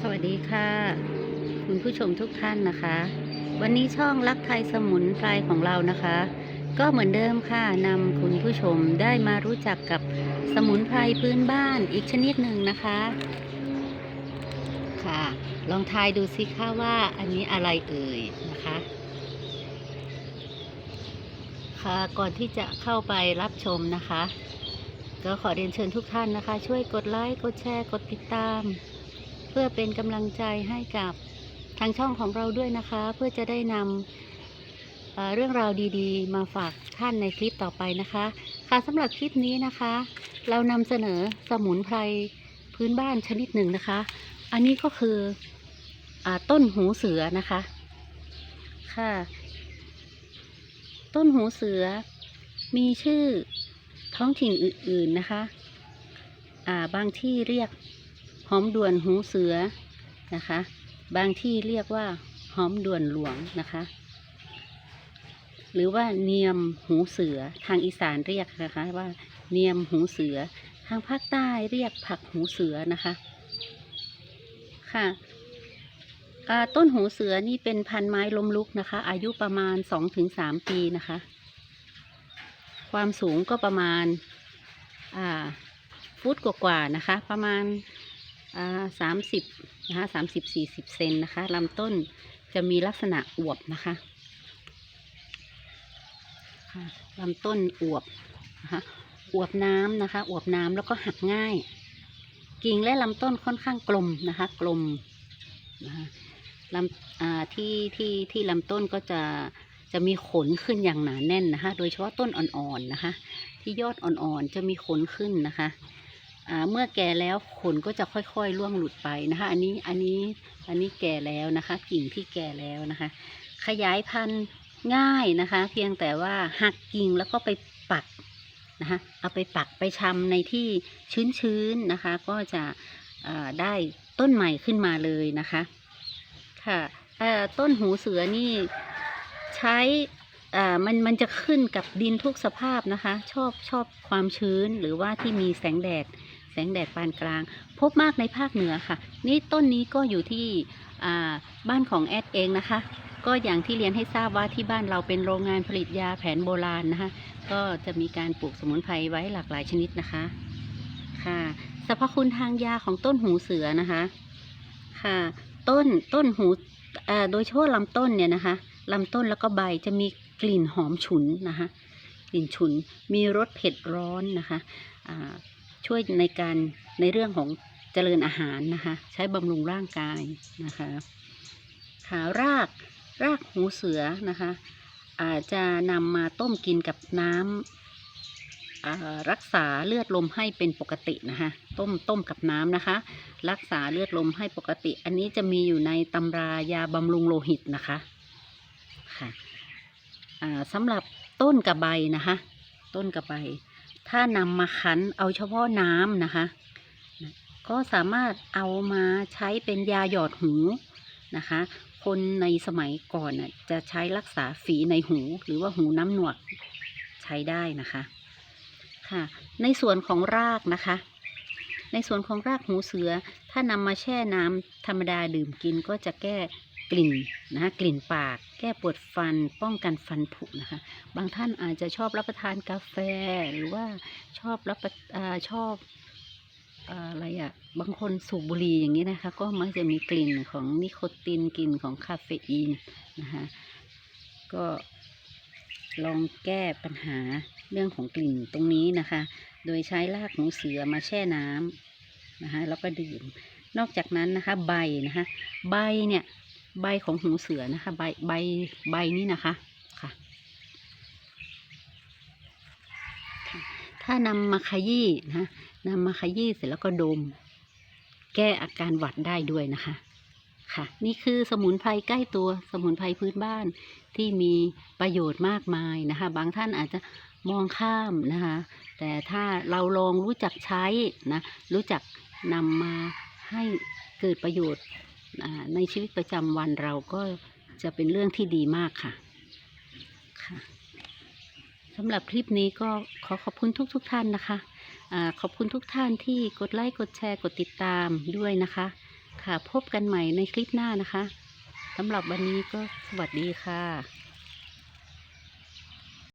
สวัสดีค่ะ คุณผู้ชมทุกท่านนะคะ วันนี้ช่องรักไทยสมุนไพรของเรานะคะ ก็เหมือนเดิมค่ะนำคุณผู้ชมได้มารู้จักกับสมุนไพรพื้นบ้านอีกชนิดหนึ่งนะคะ ค่ะ ลองทายดูสิคะว่าอันนี้อะไรเอ่ยนะคะ ค่ะก่อนที่จะเข้าไปรับชมนะคะ ก็ขอเรียนเชิญทุกท่านนะคะ ช่วยกดไลค์กดแชร์กดติดตาม เพื่อเป็นกำลังใจให้กับทางช่องของเราด้วยนะคะ เพื่อจะได้นำเเรื่องราวดีๆ มาฝากท่านในคลิปต่อไปนะคะ ค่ะสำหรับคลิปนี้นะคะ เรานำเสนอสมุนไพรพื้นบ้านชนิดหนึ่งนะคะ อันนี้ก็คืออต้นหูเสือนะคะ ค่ะ ต้นหูเสือมีชื่อท้องถิ่นอื่นๆนะคะ อ่าบางที่เรียก หอมด่วนหูเสือนะคะ บางที่เรียกว่าหอมด่วนหลวงนะคะ หรือว่าเนียมหูเสือทางอีสานเรียกนะคะว่าเนียมหูเสือ ทางภาคใต้เรียกผักหูเสือนะคะค่ะต้นหูเสือนี่เป็นพันไม้ล้มลุกนะคะ อายุประมาณสองถึงสามปีนะคะ ความสูงก็ประมาณฟุตกว่าๆนะคะ ประมาณ สามสิบนะคะสามสิบสี่สิบเซนนะคะลำต้นจะมีลักษณะอวบนะคะลำต้นอวบนะคะอวบน้ำนะคะ อวบน้ำแล้วก็หักง่าย กิ่งและลำต้นค่อนข้างกลมนะคะ กลมนะคะลำที่ที่ที่ลำต้นก็จะจะมีขนขึ้นอย่างหนาแน่นนะคะ โดยเฉพาะต้นอ่อนๆนะคะ ที่ยอดอ่อนๆจะมีขนขึ้นนะคะ เมื่อแก่แล้วขนก็จะค่อยๆร่วงหลุดไปนะคะ อันนี้อันนี้อันนี้แก่แล้วนะคะ กิ่งที่แก่แล้วนะคะ ขยายพันธุ์ง่ายนะคะ เพียงแต่ว่าหักกิ่งแล้วก็ไปปักนะคะ เอาไปปักไปชำในที่ชื้นๆนะคะ ก็จะได้ต้นใหม่ขึ้นมาเลยนะคะ ค่ะต้นหูเสือนี่ใช้มันมันจะขึ้นกับดินทุกสภาพนะคะ ชอบชอบความชื้นหรือว่าที่มีแสงแดด แสงแดดปานกลาง พบมากในภาคเหนือค่ะ นี่ต้นนี้ก็อยู่ที่บ้านของแอดเองนะคะ ก็อย่างที่เรียนให้ทราบว่าที่บ้านเราเป็นโรงงานผลิตยาแผนโบราณนะคะ ก็จะมีการปลูกสมุนไพรไว้หลากหลายชนิดนะคะค่ะสรรพคุณทางยาของต้นหูเสือนะคะค่ะ ต้นต้นหูโดยเฉพาะลำต้นเนี่ยนะคะลำต้นแล้วก็ใบจะมีกลิ่นหอมฉุนนะคะกลิ่นฉุนมีรสเผ็ดร้อนนะคะ ช่วยในการในเรื่องของเจริญอาหารนะคะ ใช้บำรุงร่างกายนะคะขารากรากหูเสือนะคะ อาจจะนำมาต้มกินกับน้ำอ่ารักษาเลือดลมให้เป็นปกตินะคะ ต้มต้มกับน้ำนะคะ รักษาเลือดลมให้ปกติ อันนี้จะมีอยู่ในตำรายาบำรุงโลหิตนะคะค่ะอ่าสำหรับต้นกระใบนะคะ ต้นกระใบ ถ้านำมาคั้นเอาเฉพาะน้ำนะคะ ก็สามารถเอามาใช้เป็นยาหยอดหูนะคะ คนในสมัยก่อนจะใช้รักษาฝีในหู หรือว่าหูน้ำหนวกใช้ได้นะคะค่ะ ในส่วนของรากนะคะ ในส่วนของรากหูเสือ ถ้านำมาแช่น้ำธรรมดาดื่มกินก็จะแก้ กลิ่นนะคะกลิ่นปาก แก้ปวดฟันป้องกันฟันผุนะคะ บางท่านอาจจะชอบรับประทานกาแฟหรือว่าชอบรับประอ่าชอบอะไรอะ่ะบางคนสูบบุหรี่อย่างนี้นะคะ ก็มักจะมีกลิ่นของนิโคตินกลิ่นของคาเฟอีนนะคะก็ลองแก้ปัญหาเรื่องของกลิ่นตรงนี้นะคะ โดยใช้รากหูเสือมาแช่น้ำนะคะแล้วก็ดื่ม นอกจากนั้นนะคะใบนะคะใบเนี่ย ใบของหูเสือนะคะ ใบใบใบนี้นะคะค่ะ ถ้านำมาขยี้นะนำมาขยี้เสร็จแล้วก็ดม แก้อาการหวัดได้ด้วยนะคะ ค่ะ นี่คือสมุนไพรใกล้ตัวสมุนไพรพื้นบ้านที่มีประโยชน์มากมายนะคะ บางท่านอาจจะมองข้ามนะคะ แต่ถ้าเราลองรู้จักใช้นะ รู้จักนำมาให้เกิดประโยชน์ ในชีวิตประจำวันเราก็จะเป็นเรื่องที่ดีมากค่ะค่ะสำหรับคลิปนี้ก็ขอขอบคุณทุกๆทท่านนะคะอะขอบคุณทุกท่านที่กดไลค์กดแชร์กดติดตามด้วยนะคะ ค่ะพบกันใหม่ในคลิปหน้านะคะสำหรับวันนี้ก็สวัสดีค่ะ